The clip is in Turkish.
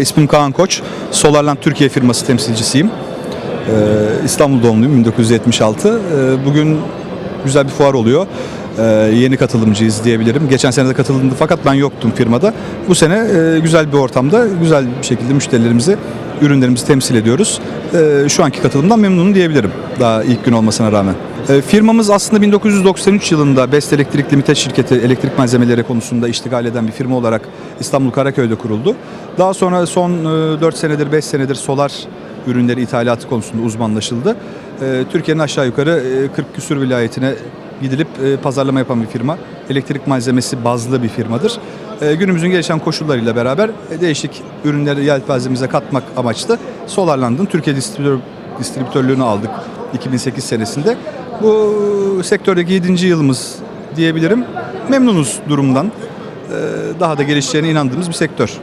İsmim Kaan Koç. Solarland Türkiye firması temsilcisiyim. Ee, İstanbul doğumluyum 1976. Ee, bugün güzel bir fuar oluyor. Ee, yeni katılımcıyız diyebilirim. Geçen sene de katılımdı fakat ben yoktum firmada. Bu sene e, güzel bir ortamda güzel bir şekilde müşterilerimizi, ürünlerimizi temsil ediyoruz. Ee, şu anki katılımdan memnunum diyebilirim. Daha ilk gün olmasına rağmen. Ee, firmamız aslında 1993 yılında Best Elektrik Limited şirketi elektrik malzemeleri konusunda iştigal eden bir firma olarak İstanbul Karaköy'de kuruldu. Daha sonra son e, 4 senedir 5 senedir solar ürünleri ithalatı konusunda uzmanlaşıldı. E, Türkiye'nin aşağı yukarı e, 40 küsür vilayetine gidilip e, pazarlama yapan bir firma. Elektrik malzemesi bazlı bir firmadır. E, Günümüzün gelişen koşullarıyla beraber e, değişik ürünleri yelpazemize katmak amaçlı Solarland'ın Türkiye distribütör, distribütörlüğünü aldık 2008 senesinde. Bu sektördeki 7. yılımız diyebilirim. Memnunuz durumdan. E, Daha da gelişeceğine inandığımız bir sektör.